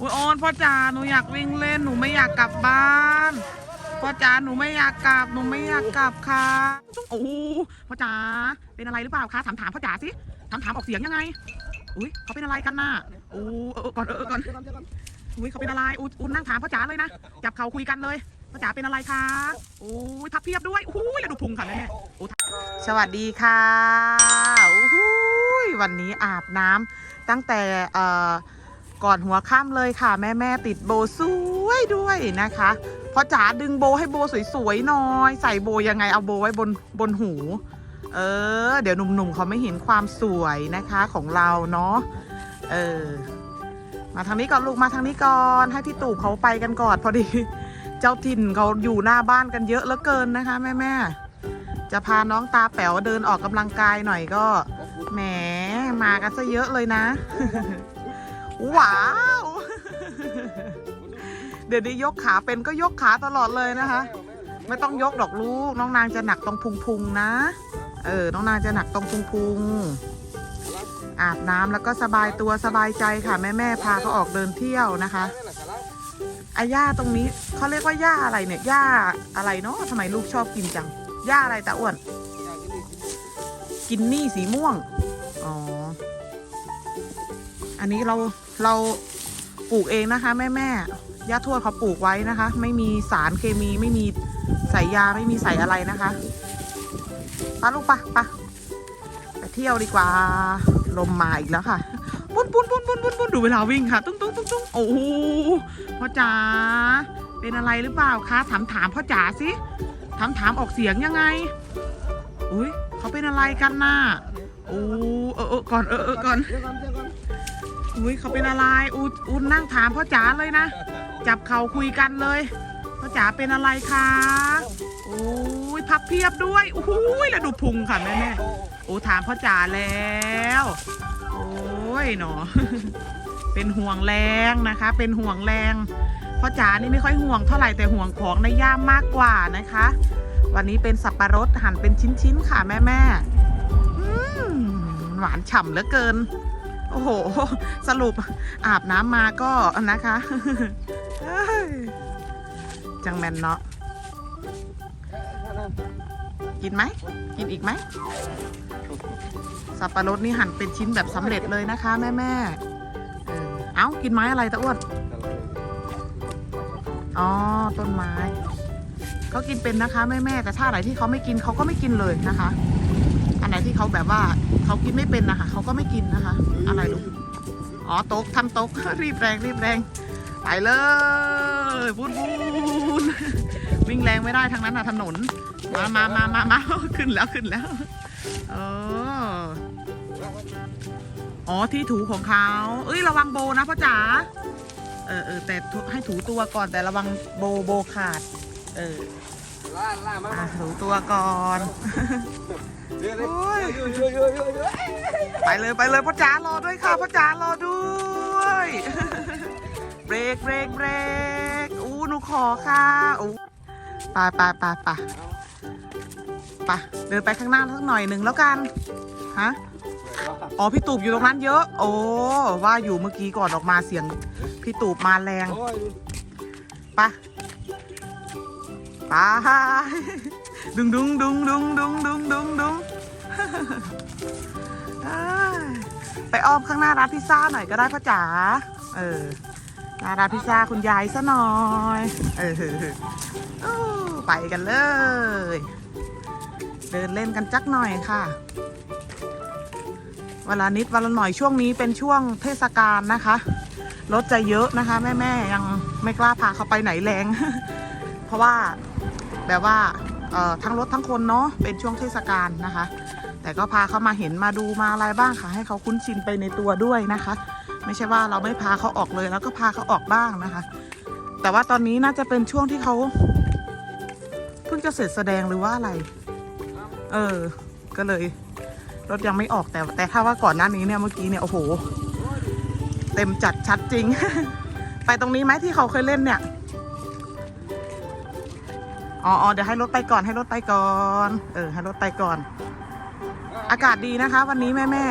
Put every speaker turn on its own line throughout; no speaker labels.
อุ้ยออนพ่อจ๋าหนูอยากวิ่งเล่นหนูไม่อยากกลับบ้านพ่อจ๋าหนูไม่อยากกลับหนูไม่อยากกลับค่ะโอ้พ่อจ๋าเป็นอะไรหรือเปล่าคะถามถามพ่อจ๋าสิถามถามออกเสียงยังไงอุ้ยเขาเป็นอะไรกันน่ะโอ้เออก่อนเออก่อนอุ้ยเขาเป็นอะไรอุ้ยนั่งถามพ่อจ๋าเลยนะจับเขาคุยกันเลยพ่อจ๋าเป็นอะไรคะโอ้ยพับเพียบด้วยโอ้ยแล้วดูพุงค่ะแม่สวัสดีค่ะโอ้โหวันนี้อาบน้ำตั้งแต่เอ่อ ก่อนหัวค่ำเลยค่ะ แม่แม่ติดโบสวยด้วยนะคะพอจ๋าดึงโบให้โบสวยๆหน่อย ใส่โบยังไงเอาโบไว้บนบนหู เออ เดี๋ยวหนุ่มๆเขาไม่เห็นความสวยนะคะของเราเนาะเออ มาทางนี้ก่อนลูกมาทางนี้ก่อนให้พี่ตู่เขาไปกันก่อนพอดี เจ้าถิ่นเขาอยู่หน้าบ้านกันเยอะเหลือเกินนะคะ แม่แม่จะพาน้องตาแป๋วเดินออกกำลังกายหน่อยก็แหมมากันซะเยอะเลยนะ ว้าว เดี๋ยวนี้ยกขาเป็นก็ยกขาตลอดเลยนะคะ ไม่ต้องยกดอกลูก น้องนางจะหนักตรงพุงพุงๆนะ เออ น้องนางจะหนักตรงพุงพุงๆอาบน้ำแล้วก็สบายตัวสบายใจค่ะ แม่แม่พาเขาออกเดินเที่ยวนะคะไอ้หญ้าตรงนี้เขาเรียกว่าหญ้าอะไรเนี่ยหญ้าอะไรเนาะทำไมลูกชอบกินจังหญ้าอะไรตาอ้วน กินนี่สีม่วง อ๋อ อันนี้เราเราปลูกเองนะคะ แม่แม่ย่าทวดเขาปลูกไว้นะคะ ไม่มีสารเคมีไม่มีใส่ยาไม่มีใส่อะไรนะคะปะลูกปะปะไปเที่ยวดีกว่าลมมาอีกแล้วค่ะปุ้นปุ้นปุ้นปุ้นปุ้นปุ้นดูเวลาวิ่งค่ะ ตุ้งตุ้งตุ้งตุ้งโอ้โหพ่อจ๋าเป็นอะไรหรือเปล่าคะถามถามพ่อจ๋าสิถามถามออกเสียงยังไงอุ้ยเขาเป็นอะไรกันน่ะโอ้เออเออก่อนเออเออก่อน อุ้ยเขาเป็นอะไรอูอูนั่งถามพ่อจ๋าเลยนะ จับเขาคุยกันเลยพ่อจ๋าเป็นอะไรคะโอ้ยพับเพียบด้วยโอ้ยแล้วดูพุงค่ะแม่แม่โอ้ถามพ่อจ๋าแล้วโอ้ยหนอเป็นห่วงแรงนะคะ เป็นห่วงแรงพ่อจ๋านี่ไม่ค่อยห่วงเท่าไหร่แต่ห่วงของในย่ามมากกว่านะคะ วันนี้เป็นสับปะรดหั่นเป็นชิ้นๆค่ะแม่แม่หวานฉ่ำเหลือเกิน โอ้โห สรุปอาบน้ำมาก็นะคะ จังแมนเนาะ กินไหม กินอีกไหม สับปะรดนี่หั่นเป็นชิ้นแบบสำเร็จเลยนะคะแม่แม่เอ้า กินไม้อะไรตะอ้วน อ๋อ ต้นไม้ เขากินเป็นนะคะแม่แม่แต่ถ้าอะไรที่เขาไม่กินเขาก็ไม่กินเลยนะคะ ไหนที่เขาแบบว่าเขากินไม่เป็นนะคะเขาก็ไม่กินนะคะ อะไรลูกอ๋อโต๊ะทำโต๊ะรีบแรงรีบแรงไปเลยบุนบุนวิ่งแรงไม่ได้ทางนั้นนะถนน มามามามามาขึ้นแล้วขึ้นแล้วเอออ๋อที่ถูของเขาเอ้ยระวังโบนะพ่อจ๋าเออเออแต่ให้ถูตัวก่อนแต่ระวังโบโบขาด เออ
ล่าล่ามา
ถูตัวก่อน
เดี๋ยวเดี๋ยวเดี๋ยวเดี๋ยวเดี๋ยวเดี๋ยวเดี๋ยว
ไปเลยไปเลยพ่อจ๋ารอด้วยค่ะพ่อจ๋ารอด้วย เบรกเบรกเบรกอู้หนูขอค่ะอู้ไปไปไปไปไปเดินไปข้างหน้าสักหน่อยหนึ่งแล้วกันฮะอ๋อพี่ตูบอยู่ตรงนั้นเยอะ โอ้ว่าอยู่เมื่อกี้ก่อนออกมาเสียง พี่ตูบมาแรง
โอ้ย
ไปไป ดุงดุงดุงดุงดุงดุงดุงดุงไปอ้อมข้างหน้าร้านพิซซ่าหน่อยก็ได้พ่อจ๋า เออหน้าร้านพิซซ่าคุณยายซะหน่อย เออไปกันเลย เดินเล่นกันจักหน่อยค่ะเวลานิดวันละหน่อยช่วงนี้เป็นช่วงเทศกาลนะคะ รถจะเยอะนะคะ แม่ๆยังไม่กล้าพาเขาไปไหนแรง เพราะว่าแบบว่า ทั้งรถทั้งคนเนาะเป็นช่วงเทศกาลนะคะ แต่ก็พาเขามาเห็นมาดูมาอะไรบ้างค่ะ ให้เขาคุ้นชินไปในตัวด้วยนะคะ ไม่ใช่ว่าเราไม่พาเขาออกเลย แล้วก็พาเขาออกบ้างนะคะ แต่ว่าตอนนี้น่าจะเป็นช่วงที่เขาเพิ่งจะเสร็จแสดงหรือว่าอะไร เออ ก็เลยรถยังไม่ออกแต่แต่ถ้าว่าก่อนหน้านี้เนี่ยเมื่อกี้เนี่ยโอ้โห เต็มจัดชัดจริง ไปตรงนี้ไหมที่เขาเคยเล่นเนี่ย อ๋ออ๋อเดี๋ยวให้รถไปก่อนให้รถไปก่อน เออ ให้รถไปก่อน อากาศดีนะคะ วันนี้แม่แม่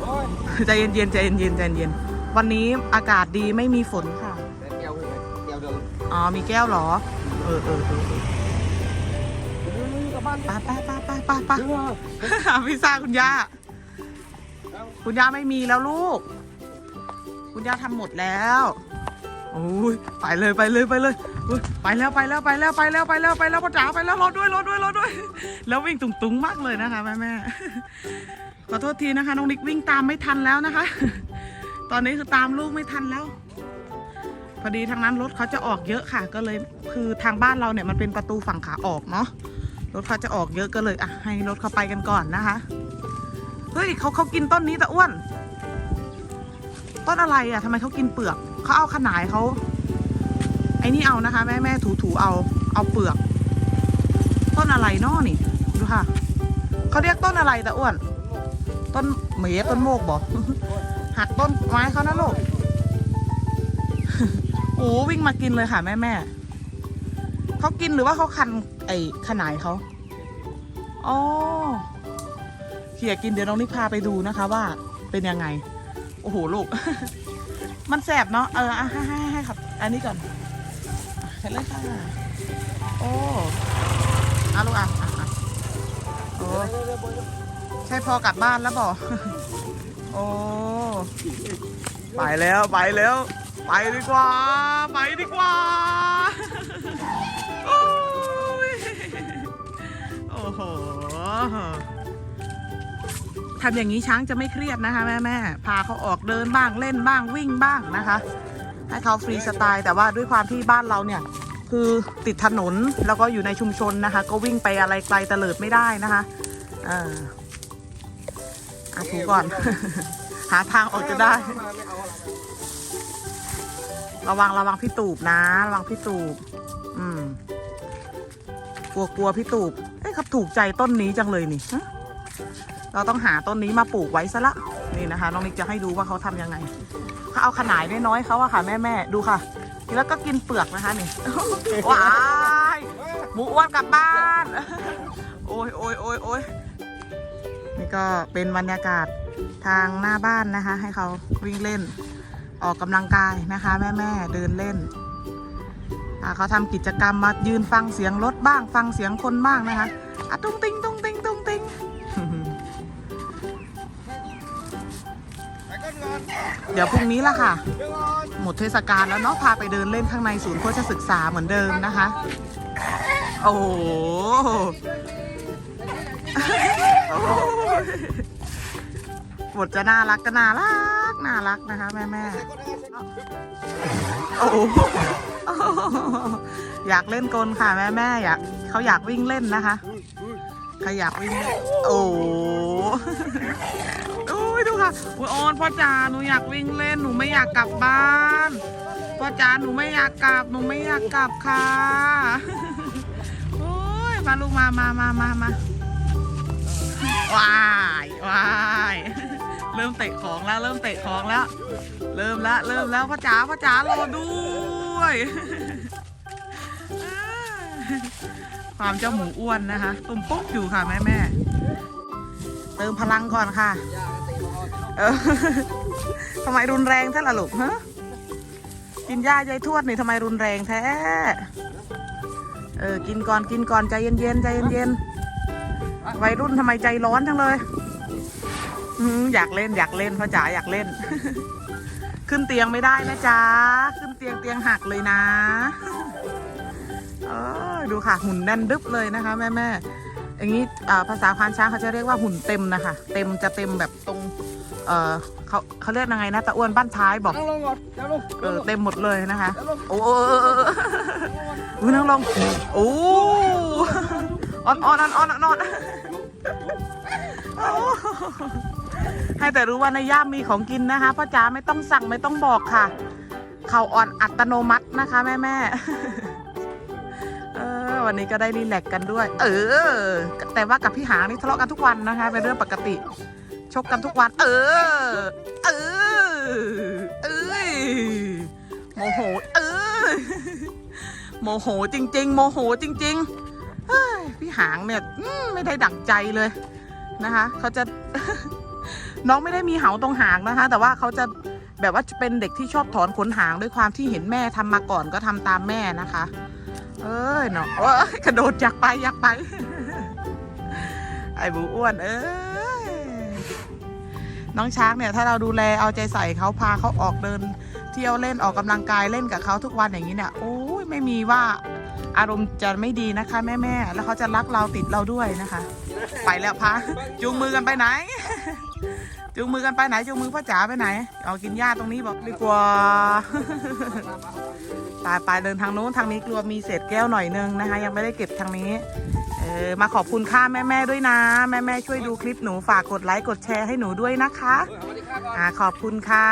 โอ้ย
ๆใจเย็นๆใจเย็นๆใจเย็นๆวันนี้อากาศดีไม่มีฝนค่ะ
แต่แก้วเลยแก้วเดิม
อ๋อมีแก้วเหรอ เออเออเออเออ
กลับบ้าน
ไปไปไปไปไปไป
เดี๋ยว
หาพิซซ่าคุณย่า คุณย่าไม่มีแล้วลูก คุณย่าทำหมดแล้ว โอ้ยไปเลยไปเลยไปเลยไปแล้วไปแล้วไปแล้วไปแล้วไปแล้วไปแล้วพ่อจ๋าไปแล้วรอด้วยรอด้วยรอด้วย แล้ววิ่งตุงตุงๆมากเลยนะคะแม่แม่ขอโทษทีนะคะน้องนิกวิ่งตามไม่ทันแล้วนะคะ ตอนนี้คือตามลูกไม่ทันแล้ว พอดีทางนั้นรถเขาจะออกเยอะค่ะ ก็เลยคือทางบ้านเราเนี่ยมันเป็นประตูฝั่งขาออกเนาะรถเขาจะออกเยอะก็เลยอะให้รถเขาไปกันก่อนนะคะเฮ้ยเขาเขากินต้นนี้แต่อ้วน ต้นอะไรอะทำไมเขากินเปลือก เขาเอาขนายเขาไอ้นี่เอานะคะ แม่แม่ถูถูเอา เอาเปลือก ต้นอะไรเนาะนี่ ดูค่ะเขาเรียกต้นอะไรแต่อ้วน ต้นเหมยต้นโมกบอกหักต้นไม้เขานะลูกโอ้วิ่งมากินเลยค่ะ แม่แม่เขากินหรือว่าเขาคัน ไอ้ขนายเขาอ๋อเขี่ยกินเดี๋ยวน้องนิพาไปดูนะคะว่าเป็นยังไง โอ้โห ลูก มันแสบเนาะเอออะให้ให้ให้ครับ อันนี้ก่อนเห็นเลยค่ะโอ้อาลูกอะอะอะโอ้ใช่พอกลับบ้านแล้วบอกโอ้ไปแล้วไปแล้ว ไปดีกว่า ไปดีกว่าโอ้โห ทำอย่างนี้ช้างจะไม่เครียดนะคะ แม่แม่พาเขาออกเดินบ้างเล่นบ้างวิ่งบ้างนะคะ ให้เขาฟรีสไตล์ แต่ว่าด้วยความที่บ้านเราเนี่ย คือติดถนนแล้วก็อยู่ในชุมชนนะคะ ก็วิ่งไปอะไรไกลเตลิดไม่ได้นะคะเอออะถูก่อน หาทางออกจะได้
ระ
วังระวังพี่ตูบนะ ระวังพี่ตูบอืมกลัวกลัวพี่ตูบเอ้ยครับถูกใจต้นนี้จังเลยนี่ เราต้องหาต้นนี้มาปลูกไว้ซะละนี่นะคะ น้องนิกจะให้ดูว่าเขาทำยังไงเขาเอาขนายน้อยๆเขาอะค่ะแม่แม่ดูค่ะแล้วก็กินเปลือกนะคะนี่ว้ายหมูอ้วนกลับบ้าน โอ้ยโอ้ยโอ้ยโอ้ยนี่ก็เป็นบรรยากาศทางหน้าบ้านนะคะ ให้เขาวิ่งเล่น ออกกำลังกายนะคะ แม่แม่เดินเล่นเขาทำกิจกรรมมายืนฟังเสียงรถบ้าง ฟังเสียงคนบ้างนะคะอะตุ้งติงตุ้งติง เดี๋ยวพรุ่งนี้ละค่ะ หมดเทศกาลแล้วเนาะพาไปเดินเล่นข้างในศูนย์โฆษศึกษาเหมือนเดิมนะคะ โอ้โหโอ้โหบทจะน่ารักก็น่ารักน่ารักนะคะ แม่แม่โอ้โหอยากเล่นกลค่ะแม่แม่อยากเขาอยากวิ่งเล่นนะคะเขาอยากวิ่งเล่นโอ้ ดูค่ะโอ้ยออนพ่อจ๋าหนูอยากวิ่งเล่นหนูไม่อยากกลับบ้านพ่อจ๋าหนูไม่อยากกลับหนูไม่อยากกลับค่ะโอ้ยมาลูกมามามามามาว้ายว้ายเริ่มเตะของแล้ว เริ่มเตะของแล้ว เริ่มแล้วเริ่มแล้วพ่อจ๋าพ่อจ๋ารอด้วยความเจ้าหมูอ้วนนะคะ ตุ่มปุ๊กอยู่ค่ะแม่แม่เติมพลังก่อนค่ะ เออทำไมรุนแรงแท้ล่ะลูกฮะกินหญ้ายายทวดนี่ทำไมรุนแรงแท้ เออ กินก่อนกินก่อนใจเย็นๆใจเย็นๆวัยรุ่นทำไมใจร้อนจังเลยอยากเล่นอยากเล่นพ่อจ๋าอยากเล่น ขึ้นเตียงไม่ได้นะจ๊ะขึ้นเตียงเตียงหักเลยนะเออดูค่ะหุ่นแน่นดึบเลยนะคะ แม่แม่อย่างนี้ภาษาพานช้างเขาจะเรียกว่าหุ่นเต็มนะคะ เต็มจะเต็มแบบตรง เออเขาเขาเรียกยังไงนะตะอ้วนบ้านท้ายบอก
นั่งลงก่อนเดี๋ยวลง
เออเต็มหมดเลยนะคะ
เดี๋ยวลง
โอ้โอ้โอ้โอ้อุ้ยนั่งลงโอ้ออนออนออนออนออนโอ้ให้แต่รู้ว่าในย่ามมีของกินนะคะพ่อจ๋าไม่ต้องสั่งไม่ต้องบอกค่ะ เขาอ่อนอัตโนมัตินะคะ แม่แม่ๆเออวันนี้ก็ได้รีแลกซ์กันด้วย เออ แต่ว่ากับพี่หางนี่ทะเลาะกันทุกวันนะคะเป็นเรื่องปกติ ชกกันทุกวัน เออ เออ เอ้ยโมโห เออ โมโหจริง ๆ โมโหจริงๆพี่หางเนี่ยไม่ได้ดั่งใจเลยนะคะเขาจะน้องไม่ได้มีเหาตรงหางนะคะ แต่ว่าเขาจะแบบว่าเป็นเด็กที่ชอบถอนขนหางด้วยความที่เห็นแม่ทำมาก่อนก็ทำตามแม่นะคะ เอ้ยเนาะโอ้ยกระโดดอยากไปอยากไป ไอ้บูอ้วนเอ้ย น้องช้างเนี่ยถ้าเราดูแลเอาใจใส่เขาพาเขาออกเดิน เที่ยวเล่นออกกำลังกายเล่นกับเขาทุกวันอย่างนี้เนี่ยโอ้ยไม่มีว่าอารมณ์จะไม่ดีนะคะ แม่แม่ๆแล้วเขาจะรักเราติดเราด้วยนะคะ ไปแล้วพาจูงมือกันไปไหน จูงมือกันไปไหนจูงมือพ่อจ๋าไปไหนเอากินหญ้าตรงนี้บอกดีกว่าไปไปเดินทางนู้นทางนี้กลัวมีเศษแก้วหน่อยนึงนะคะ ยังไม่ได้เก็บทางนี้ ออมาขอบคุณค่าแม่แม่ๆด้วยนะ แม่แม่ๆช่วยดูคลิปหนูฝากกดไลค์กดแชร์ให้หนูด้วยนะคะ
สวัสดีครับก่อน
อ่าขอบคุณค่ะ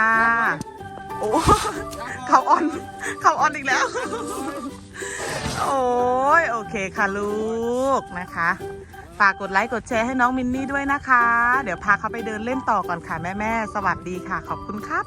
โอ้เขาออนเขาออนอีกแล้ว โอ้ยโอเคค่ะลูกนะคะ ฝากกดไลค์กดแชร์ให้น้องมินนี่ด้วยนะคะ เดี๋ยวพาเขาไปเดินเล่นต่อก่อนค่ะแม่แม่ๆสวัสดีค่ะ ขอบคุณครับ